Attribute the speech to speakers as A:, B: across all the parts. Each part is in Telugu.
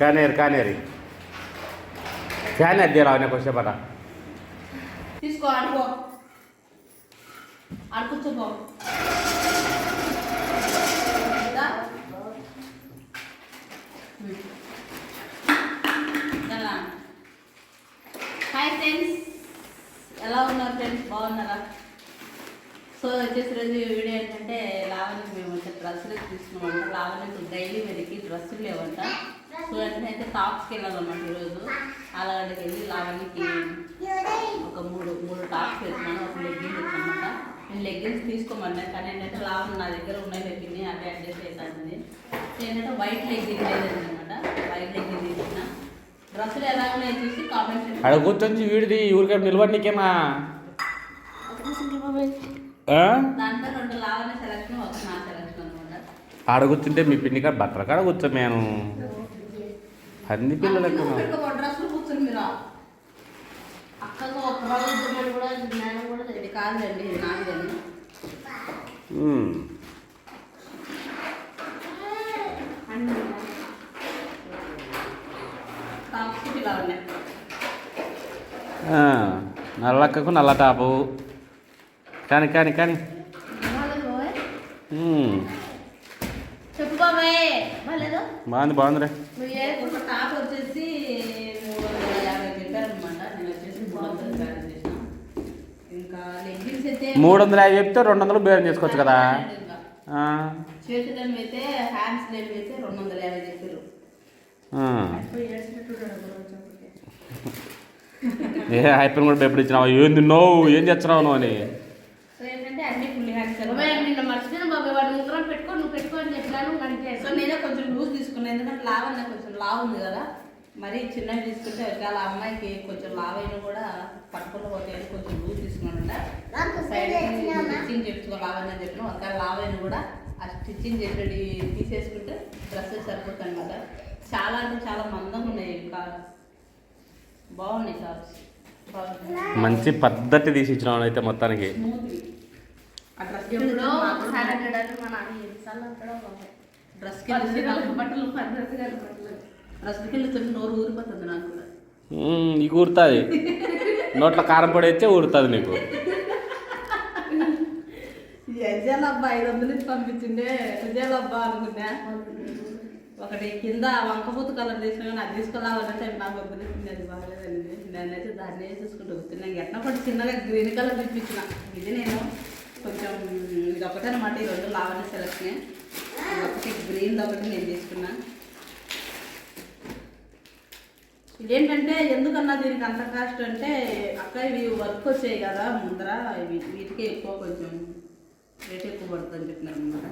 A: కానేరు కానేరి ఫ్యాన్ అద్దె రావనే కొసేపట
B: తీసుకో ఆడుకో ఆడుకొచ్చుకో హాయ్ ఫ్రెండ్స్ ఎలా ఉన్నారు ఫ్రెండ్స్ బాగున్నారా సో వచ్చేసి రోజు వీడియో ఏంటంటే లావణ్యకి మేము వచ్చే డ్రెస్సులు తీసుకున్నామంట. లావణ్యకి డైలీ వెళ్ళి డ్రెస్సులు లేవంట. సో వెంటనే అయితే టాప్స్కి వెళ్ళాలన్నమాట ఈరోజు. అలాగడికి వెళ్ళి లావణ్యకి ఒక మూడు మూడు టాప్స్ వేసినాను ఒక లెగ్గిన్ అనమాట నేను లెగ్గిన్స్ తీసుకోమన్నా కానీ ఏంటంటే లాభం నా దగ్గర ఉన్నాయి లెగ్గిన్ అదే అడ్జస్ట్ అవుతుంది ఏంటంటే వైట్ లెగ్గిన్ లేదనమాట వైట్ లెగ్గిన్ తీసుకున్న డ్రెస్సులు ఎలా ఉన్నాయో చూసి కామెంట్
A: అక్కడ కూర్చొని వీడిది ఊరికే నిలబడినికేమా
B: దాంట్లో రెండు లావణ్య సెలక్షన్ ఒక నా సెలక్షన్ అనమాట
A: ఆడ కూర్చుంటే మీ బట్టల కాడ కూర్చో నేను పంది పిల్లలకు నల్లక్కకు నల్ల టాపు. కానీ కానీ కానీ. బాగుంది బాగుందిరే
B: ఒక టాప్ వచ్చేసి మూడు వందల యాభై చెప్పారనమాట నేను వచ్చేసి మూడు వందలు బ్యాలెన్స్ చేసిన ఇంకా లెగ్గిన్స్ అయితే
A: మూడు వందల యాభై చెప్తే రెండు వందలు బేరం చేసుకోవచ్చు కదా. ఏ అయిపోయిన కూడా ఎప్పుడు ఇచ్చినావు? ఏం తిన్నావు ఏం చేస్తున్నావు నువ్వు అని?
C: పెట్టుకో నువ్వు పెట్టుకో అని చెప్పాను
B: నేనే కొంచెం లూజ్ తీసుకున్నాను ఎందుకంటే లావ్ అన్న కొంచెం లావ్ ఉంది కదా. మరి చిన్నవి తీసుకుంటే ఒకవేళ అమ్మాయికి కొంచెం లావ్ అయినా కూడా పట్టుకుని పోతే కొంచెం లూజ్ సైడ్ స్టిచ్చింగ్ చెప్పుకో లావ్ అని చెప్పిన ఒకవేళ లావ్ అయినా కూడా ఆ స్టిచ్చింగ్ చేసేది తీసేసుకుంటే డ్రెస్సెస్ సరిపోతుంది అనమాట చాలా అంటే చాలా మందంగా ఉన్నాయి ఇంకా బాగున్నాయి టాప్స్.
A: మంచి పద్ధతి తీసి ఇచ్చినావు అయితే మొత్తానికి.
B: డ్రెస్
C: బట్టలు
B: వెళ్తుంటే నోరు ఊరిపోతుంది నాకు
A: నీకు ఊరుతుంది. నోట్లో కారం పొడి వచ్చే ఊరుతుంది నీకు.
B: యజాల అబ్బా ఐదు వందలు పంపించిండే యజాల అబ్బా అనుకున్నా. ఒకటి కింద వంకపోతు కలర్ తీసుకున్నా కానీ అది తీసుకురావాలంటే నాకు వదిలింది అది బాగలేదండి. నేనైతే దాన్ని చూసుకుంటూ వస్తున్నాను ఎట్లా పడి చిన్నగా గ్రీన్ కలర్ తెప్పించిన. ఇది నేను కొంచెం ఇది ఒకటే అనమాట ఈ రెండు లావణ్య సెలెక్షన్. ఒకటి గ్రీన్ ఒకటి నేను తీసుకున్నా. ఇదేంటంటే ఎందుకన్నా దీనికి అంత కాస్ట్ అంటే అక్క ఇవి వర్క్ వచ్చాయి కదా ముందర ఇవి వీటికే ఎక్కువ కొంచెం రేట్ ఎక్కువ పడుతుంది అని చెప్పినారు అనమాట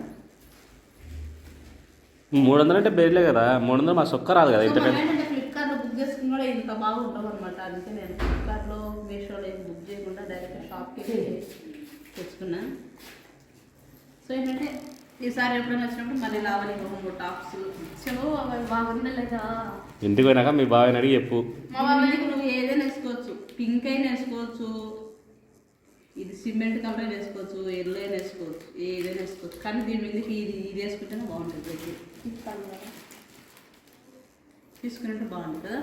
A: మూడు వందలు అంటే బేర్లే కదా మూడు వందలు మా సొక్క రాదు కదా
B: సో
A: ఇంత
B: మనం
A: పెద్ద
B: ఏంటంటే ఫ్లిప్కార్ట్లో బుక్ చేసుకుని కూడా ఇంత బాగుంటాం అనమాట అందుకే నేను ఫ్లిప్కార్ట్లో మీషోలో ఏం బుక్ చేయకుండా డైరెక్ట్ షాప్కి వెళ్ళి తెచ్చుకున్నా. సో ఏంటంటే ఈసారి ఎప్పుడైనా వచ్చినప్పుడు మళ్ళీ లావని మూడు టాప్స్
C: బాబాయ్
A: ఇంటికి పోయినాక మీ బాబాయ్ని అడిగి చెప్పు.
B: మా బాబాయ్కి నువ్వు ఏదైనా వేసుకోవచ్చు. పింక్ అయినా వేసుకోవచ్చు. ఇది సిమెంట్ కలర్ వేసుకోవచ్చు. ఎల్లో అయినా వేసుకోవచ్చు. ఏదైనా వేసుకోవచ్చు. కానీ దీని మీదకి ఇది ఇది వేసుకుంటేనే బాగుంటుంది తీసుకున్నట్టు బాగుంటుంది కదా?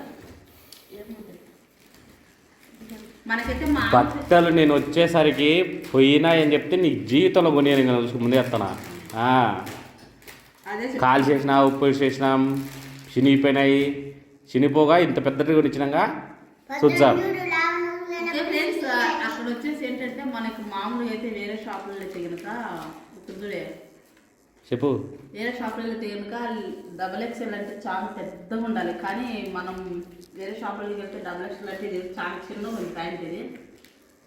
B: మనకైతే మా
A: బట్టలు నేను వచ్చేసరికి పోయినా అని చెప్తే నీ జీవితంలో కొని నేను చూసుకు ముందే
B: చెప్
A: కాలు చేసినా ఉప్పు చేసినాం చినిగిపోయినాయి. చినిపోగా ఇంత పెద్దగా కొనిచ్చినాక చూద్దాం.
B: ఓకే ఫ్రెండ్స్ అక్కడ వచ్చేసి ఏంటంటే మనకి మామూలుగా అయితే వేరే షాపులలో అయితే కనుక ఇప్పుడు చూడే.
A: చెప్పు.
B: వేరే షాపులలో అయితే కనుక డబల్ ఎక్స్ఎల్ అంటే చాలా పెద్దగా ఉండాలి. కానీ మనం వేరే షాపులకి వెళ్తే డబల్ ఎక్స్ఎల్ అంటే ఇది చాలా చిన్న ఉంది ప్యాంట్ ఇది.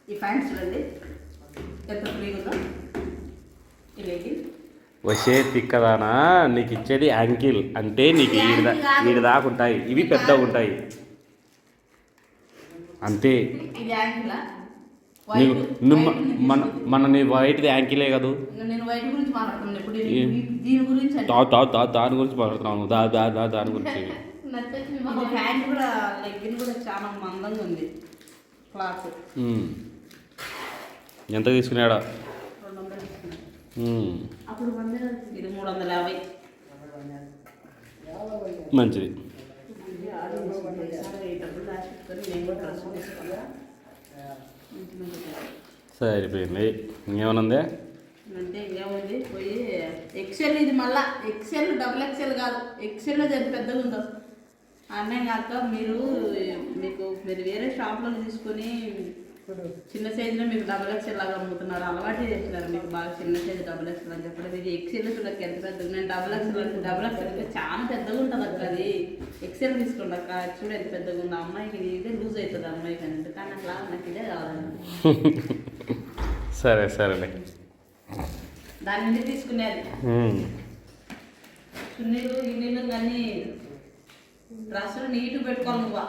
B: ఈ ప్యాంట్ చూడండి. ఎంత ఫ్రీగా ఉందో. ఇది
A: వచ్చే తిక్కదానా? నీకు ఇచ్చేది యాంకిల్. అంటే నీకు ఈడ ఈడ దాకా ఉంటాయి. ఇవి పెద్దగా ఉంటాయి. అంతే. నీకు నువ్వు మన మన నీ వైట్ది యాంకిలే కదూ?
B: దీని గురించి
A: మాట్లాడుతున్నాను దా దా దా దాని గురించి. ఎంత తీసుకున్నాడా? Hmm.
C: అప్పుడు
B: ఇది మూడు వందల యాభై.
A: మంచిది సరిపోయింది. ఇంకేమనుంది
B: అంటే ఇంకేముంది? పోయి ఎక్సెల్ ఇది మళ్ళా. ఎక్సెల్ డబుల్ ఎక్సెల్ కాదు. ఎక్సెల్లో దాని పెద్దగా ఉందో. అన్నే కాక మీరు మీకు మీరు వేరే షాప్లో తీసుకొని చిన్న సైజులో మీకు డబుల్ ఎక్సెల్ లాగా అమ్ముతున్నారు అలవాటు చేస్తున్నారు మీకు బాగా చిన్న సైజు డబుల్ ఎక్సెల్ అని చెప్పడం. ఇది ఎక్సెల్ చూడక ఎంత పెద్దగా నేను డబుల్ ఎక్సెల్ అంటే డబుల్ ఎక్సెల్ అంటే చాలా పెద్దగా ఉంటుంది అక్క అది. ఎక్సెల్ తీసుకోండి అక్క. చూడ ఎంత పెద్దగా ఉంది. అమ్మాయికి ఇది లూజ్ అవుతుంది అమ్మాయికి అని కానీ అట్లా నాకు ఇదే కావాలండి.
A: సరే సరేలే.
B: దాని నుండి తీసుకునేది?
A: ఉమ్.
B: చున్నీలు గిన్నెలు కానీ డ్రెస్సులు నీట్గా పెట్టుకోవాలి నువ్వు.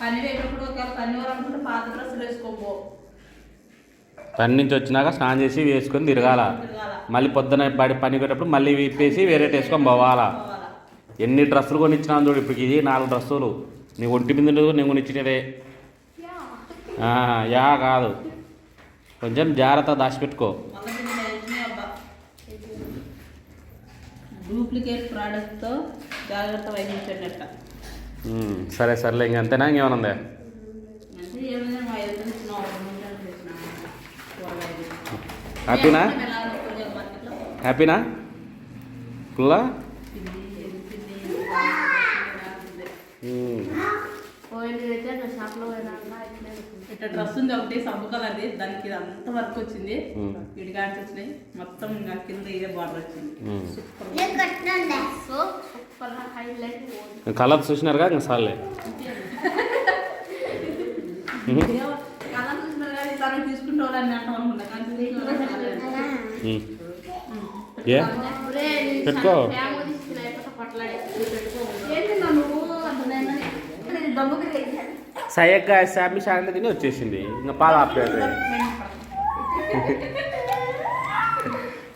B: పని ఒకవేళ పని అనుకుంటే పాత డ్రెస్సులు వేసుకోపో
A: పని నుంచి వచ్చినాక స్నానం చేసి వేసుకొని తిరగాల. మళ్ళీ పొద్దున బడి పని కొట్టేటప్పుడు మళ్ళీ విప్పేసి వేరే వేసుకొని పోవాలా. ఎన్ని డ్రెస్సులు కొనిచ్చినాను చూడు ఇప్పుడు ఇది నాలుగు డ్రెస్సులు. నీ ఒంటి మీద ఉండదు నేను కొనిచ్చినదే ఆ, యా కాదు. కొంచెం జాగ్రత్త దాచిపెట్టుకో.
B: డూప్లికేట్ ప్రోడక్ట్తో జాగ్రత్త వహించండి అట్ట.
A: సరే సర్లే ఇంక అంతేనా? ఇంకేమైనా ఉందా. హ్యాపీనా హ్యాపీనా
C: పోయినా ఇట్లే
B: డ్రెస్ ఉంది ఒకటి సబ్బు కలర్ది దానికి ఇది అంత వర్క్ వచ్చింది.
A: ఉమ్.
B: విడిగాడ్స్ వచ్చినాయి. మొత్తం ఇంకా కింద ఇదే బార్డర్ వచ్చింది. సూపర్.
A: కలర్ చూసినారుగా ఇంకా సార్లే. ఏ పెట్టుకో. సయ్యక్క శామి శాంతి తిని వచ్చేసింది ఇంకా పాలు ఆపేది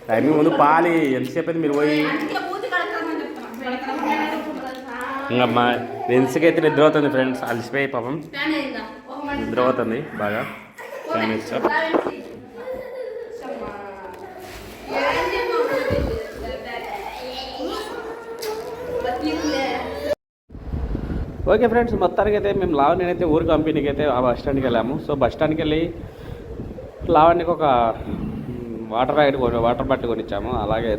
A: టైమింగ్ ముందు పాలి ఎంతసేపు మీరు పోయి ఇంకా మా వెన్స్కి నిద్ర అవుతుంది ఫ్రెండ్స్ అలసిపోయి పాపం. నిద్ర అవుతుంది బాగా ఓకే ఫ్రెండ్స్ మొత్తానికి అయితే మేము లావణ్య అయితే ఊరు కంపెనీకి అయితే ఆ బస్ స్టాండ్కి వెళ్ళాము. సో బస్ స్టాండ్కి వెళ్ళి లావణ్యకి ఒక వాటర్ ప్యాకెట్ కొని వాటర్ బాటిల్ కొనిచ్చాము. అలాగే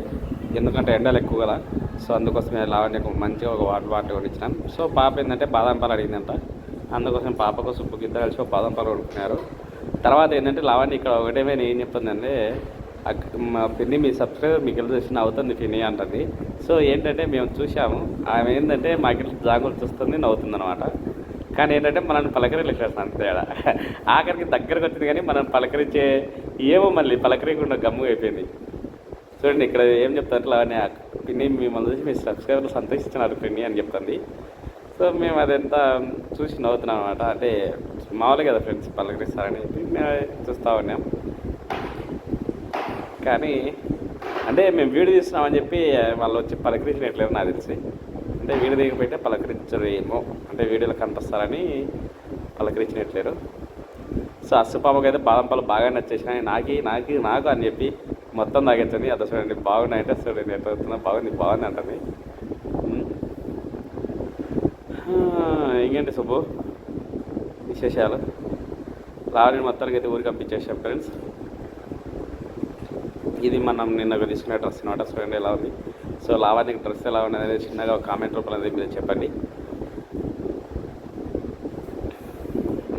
A: ఎందుకంటే ఎండలు ఎక్కువ కదా. సో అందుకోసమే లావణ్యకు మంచిగా ఒక వాటర్ బాటిల్ కొనిచ్చినాం సో పాప ఏంటంటే బాదం పాలు అడిగిందంట. అందుకోసం పాపకు సుబ్బుకి ఇద్దరు కలిసి ఒక బాదం పాలు కొనుక్కున్నారు. తర్వాత ఏంటంటే లావణ్య ఇక్కడ ఒకటేమే ఏం చెప్తుందంటే మా పిన్ని మీ సబ్స్క్రైబర్ మీకు వెళ్ళి చూసిన అవుతుంది పిన్ని అంటుంది. సో ఏంటంటే మేము చూసాము ఆమె ఏంటంటే మాకు జాగులు చూస్తుంది నవ్వుతుంది అనమాట కానీ ఏంటంటే మనల్ని పలకరించలేదు అంతే తేడా ఆఖరికి దగ్గరకు వచ్చింది కానీ మనం పలకరించే ఏమో మళ్ళీ పలకరించకుండా గమ్ము అయిపోయింది. చూడండి ఇక్కడ ఏం చెప్తారంటే అలానే పిన్ని మిమ్మల్ని చూసి మీ సబ్స్క్రైబర్లు సంతోషిస్తున్నారు పిన్ని అని చెప్తుంది. సో మేము అదంతా చూసి నవ్వుతున్నాం అనమాట అంటే మామూలుగా కదా ఫ్రెండ్స్ పలకరిస్తారని చెప్పి మేము చూస్తూ ఉన్నాం. కానీ అంటే మేము వీడియో తీస్తున్నామని చెప్పి వాళ్ళు వచ్చి పలకరించినట్లేదు నాకు తెలిసి. అంటే వీడియో దిగకపోతే పలకరించరు ఏమో అంటే వీడియోలో కనిపిస్తారని పలకరించినట్లేరు. సో అస్సు పాపకైతే బాదం పాలు బాగా నచ్చేసినాయి. నాకి నాకు నాకు అని చెప్పి మొత్తం తాగించని అది చూడండి బాగున్నాయంటే చూడండి ఎట్లా వస్తున్నా బాగుంది బాగుంది అంటుంది. ఇంకేంటి సుబ్బు? విశేషాలు? లావణ్య మొత్తానికి అయితే ఊరికి పంపించేసాం ఫ్రెండ్స్ ఇది మనం నిన్న తీసుకునే డ్రెస్ అనమాట చూడండి ఎలా ఉంది? సో లావానికి డ్రెస్ ఎలా ఉన్నది అనేది చిన్నగా ఒక కామెంట్ రూపంలో అనేది మీరు చెప్పండి.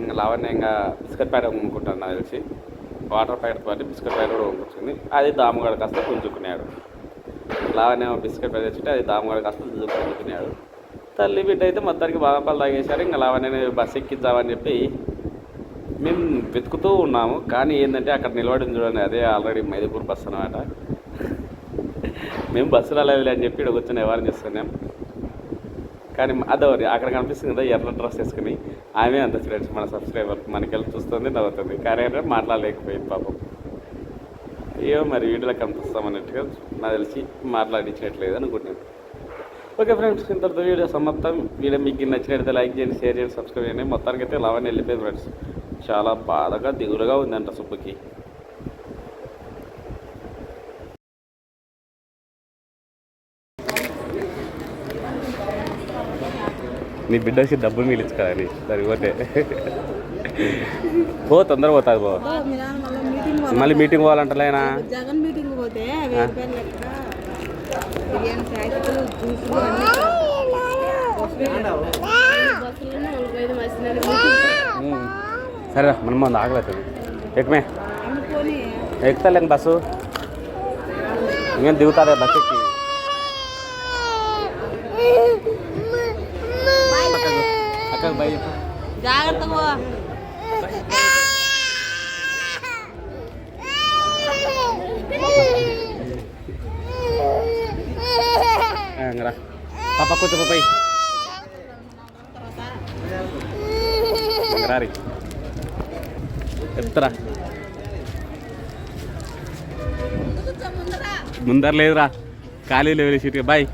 A: ఇంకా లావణ్య ఇంకా బిస్కెట్ ప్యాడ్ కొనుక్కుంటాను నాకు తెలిసి. వాటర్ ప్యాకెట్ తోటి బిస్కెట్ ప్యాకెట్ కూడా కొనుక్కొచ్చింది అది దాముగాడు కాస్త పుంజుకున్నాడు. లావణ్య బిస్కెట్ ప్యాకెట్ తెచ్చుంటే అది దాముగాడు కాస్త పుంజుకున్నాడు. తల్లి బిడ్డ అయితే మొత్తానికి బాదం పాలు తాగేశారు. ఇంకా లావనే బస్ ఎక్కిద్దామని చెప్పి మేము వెతుకుతూ ఉన్నాము. కానీ ఏంటంటే అక్కడ నిలబడింది చూడండి అదే ఆల్రెడీ మైదుపూర్ బస్సు అనమాట మేము బస్సులో లేదు అని చెప్పి ఇక్కడ కూర్చొని ఎవరిని చేస్తున్నాం. కానీ అదో అక్కడ కనిపిస్తుంది కదా ఎర్ర డ్రెస్ వేసుకుని. ఆమె అంత ఫ్రెండ్స్ మన సబ్స్క్రైబర్ మనకెళ్ళి చూస్తుంది నవ్వుతుంది. కానీ ఏంటంటే మాట్లాడలేకపోయింది పాపం. ఏమో మరి వీడియోలో కనిపిస్తామన్నట్టుగా నాకు తెలిసి మాట్లాడించినట్లేదు అనుకుంటున్నాను. ఓకే ఫ్రెండ్స్ ఇంతటితో వీడియో సమాప్తం. వీడియో మీకు నచ్చినట్లయితే లైక్ చేయండి షేర్ చేయండి సబ్స్క్రైబ్ చేయండి. మొత్తానికైతే లవన్ వెళ్ళిపోయింది ఫ్రెండ్స్. చాలా బాధగా దిగులుగా ఉందంట సుబ్బుకి. నీ బిడ్డ వచ్చి డబ్బులు మిగిలించుకోవాలి సరిపోతే పో తొందర పోతుంది పో.
B: మళ్ళీ మీటింగ్
A: పోవాలంటలేనా?
B: జగన్ మీటింగ్ పోతే.
A: సరే మనం ముందు ఆగలేదు ఎక్కమే. ఎక్కుతలేను బస్సు? ఇంకేం దిగుతారే బస్ ఎక్కి అక్కకు బై చెప్పు
B: జాగ్రత్తగా
A: ఆ, ఇంగరా పాప కూర్చో పోయి రారి చెప్తారా ముందర లేదురా ఖాళీ లేవు సీట్గా బాయ్